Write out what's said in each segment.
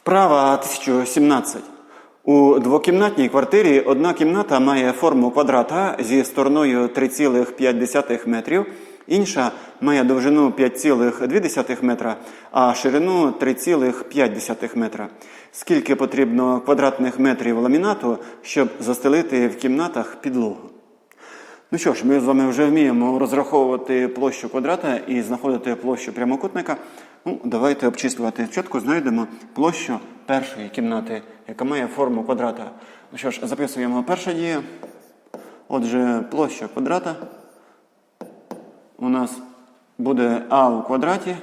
Вправа 1017. У двокімнатній квартирі одна кімната має форму квадрата зі стороною 3,5 метрів, інша має довжину 5,2 метра, а ширину 3,5 метра. Скільки потрібно квадратних метрів ламінату, щоб застелити в кімнатах підлогу? Ну що ж, ми з вами вже вміємо розраховувати площу квадрата і знаходити площу прямокутника. Ну, давайте обчислювати. Спочатку знайдемо площу першої кімнати, яка має форму квадрата. Ну що ж, записуємо перша дія. Отже, площа квадрата у нас буде А у квадраті,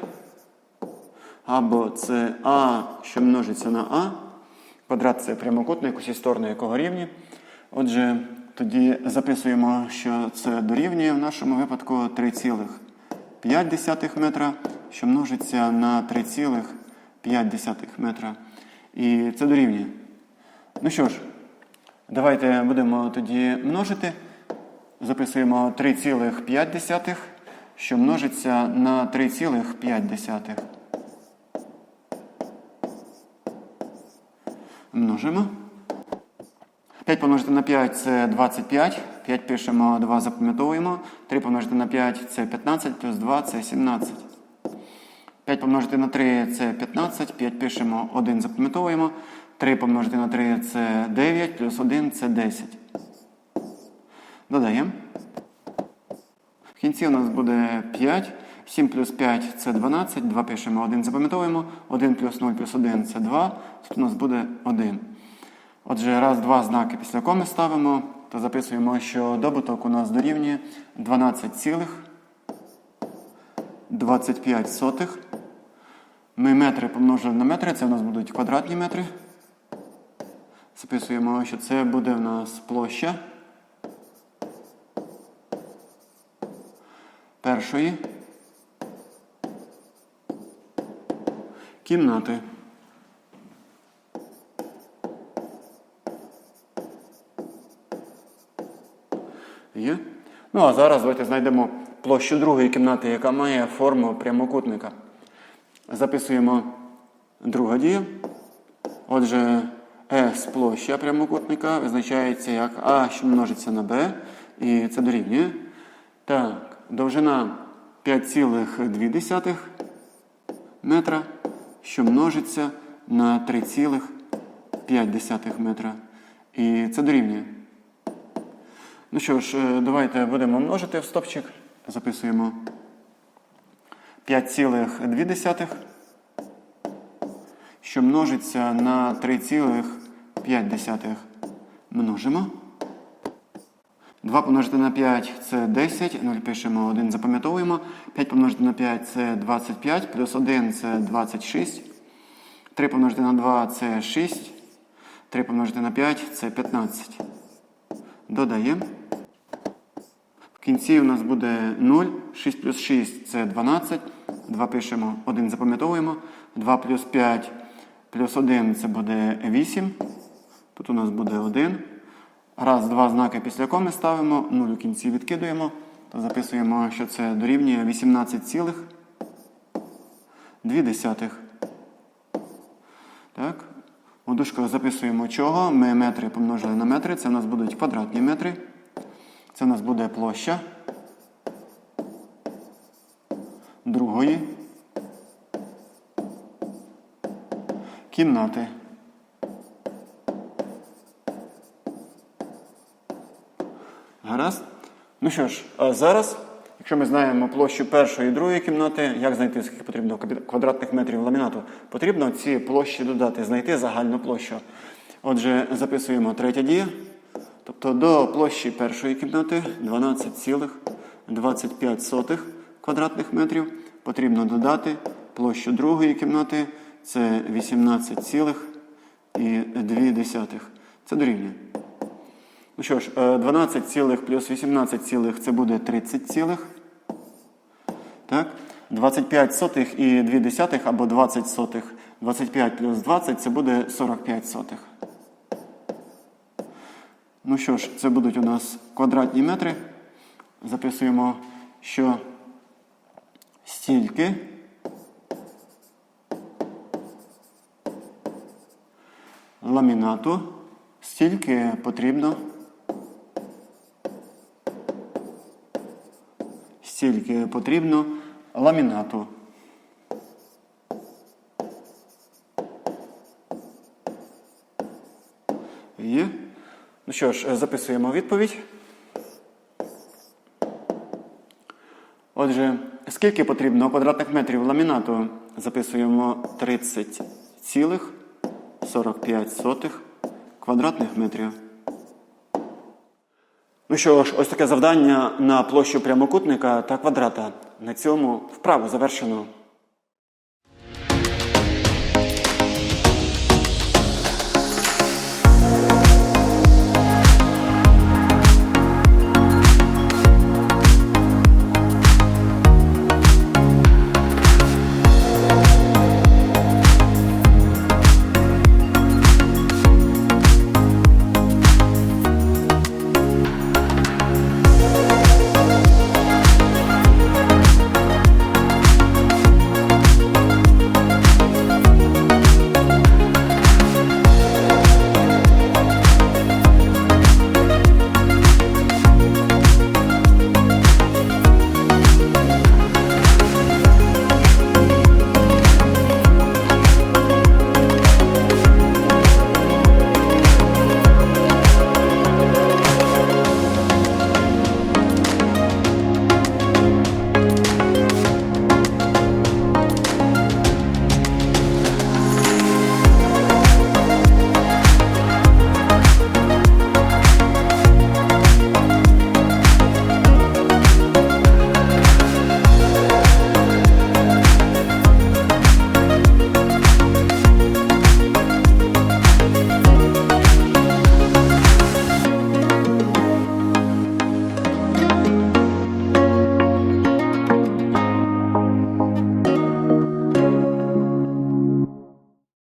або це А, що множиться на А. Квадрат це прямокутник, усі сторони якого рівні. Отже, тоді записуємо, що це дорівнює в нашому випадку 3,5 метра, що множиться на 3,5 метра. І це дорівнює. Ну що ж, давайте будемо тоді множити. Записуємо 3,5, що множиться на 3,5. Множимо. 5 помножити на 5 це 25. 5 пишемо, 2 запам'ятовуємо. 3 помножити на 5 це 15, плюс 2 це 17. 5 помножити на 3 це 15. 5 пишемо, 1 запам'ятовуємо. 3 помножити на 3 це 9, плюс 1 це 10. Додаємо. В кінці у нас буде 5. 7 плюс 5 це 12. 2 пишемо, 1 запам'ятовуємо. 1 плюс 0 плюс 1 це 2. Тут у нас буде 1. Отже, раз, два знаки після коми ставимо, то записуємо, що добуток у нас дорівнює 12,25. Ми метри помножили на метри, це у нас будуть квадратні метри. Записуємо, що це буде у нас площа першої кімнати. Є? Ну, а зараз давайте знайдемо площу другої кімнати, яка має форму прямокутника. Записуємо друга дія. Отже, S площа прямокутника визначається як А, що множиться на B, і це дорівнює. Так, довжина 5,2 метра, що множиться на 3,5 метра. І це дорівнює. Ну що ж, е, давайте будемо множити в стопчик. Записуємо 5,2, що множиться на 3,5. Множимо. 2 помножити на 5 це 10. 0 пишемо 1, запам'ятовуємо. 5 помножити на 5 це 25, плюс 1 це 26. 3 помножити на 2 це 6. 3 помножити на 5 це 15. Додаємо. Кінці у нас буде 0. 6 плюс 6 це 12. 2 пишемо, 1 запам'ятовуємо. 2 плюс 5 плюс 1 це буде 8. Тут у нас буде 1. Раз, два знаки після коми ставимо, 0 у кінці відкидуємо. То записуємо, що це дорівнює 18,2. Так. У дужках записуємо чого. Ми метри помножили на метри. Це у нас будуть квадратні метри. Це у нас буде площа другої кімнати. Гаразд. Ну що ж, а зараз, якщо ми знаємо площу першої і другої кімнати, як знайти, скільки потрібно квадратних метрів ламінату, потрібно ці площі додати, знайти загальну площу. Отже, записуємо третя дія. Тобто до площі першої кімнати 12,25 квадратних метрів потрібно додати площу другої кімнати це 18,2. Це дорівнює. Ну що ж, е, 12 цілих плюс 18 цілих це буде 30 цілих. Так? 25 сотих і 2 десятих або 20 сотих. 25 плюс 20 це буде 45 сотих. Ну що ж, це будуть у нас квадратні метри. Записуємо, що стільки ламінату стільки потрібно. Стільки потрібно ламінату. Є. Ну що ж, записуємо відповідь. Отже, скільки потрібно квадратних метрів ламінату? Записуємо 30,45 квадратних метрів. Ну що ж, ось таке завдання на площу прямокутника та квадрата. На цьому вправо завершено.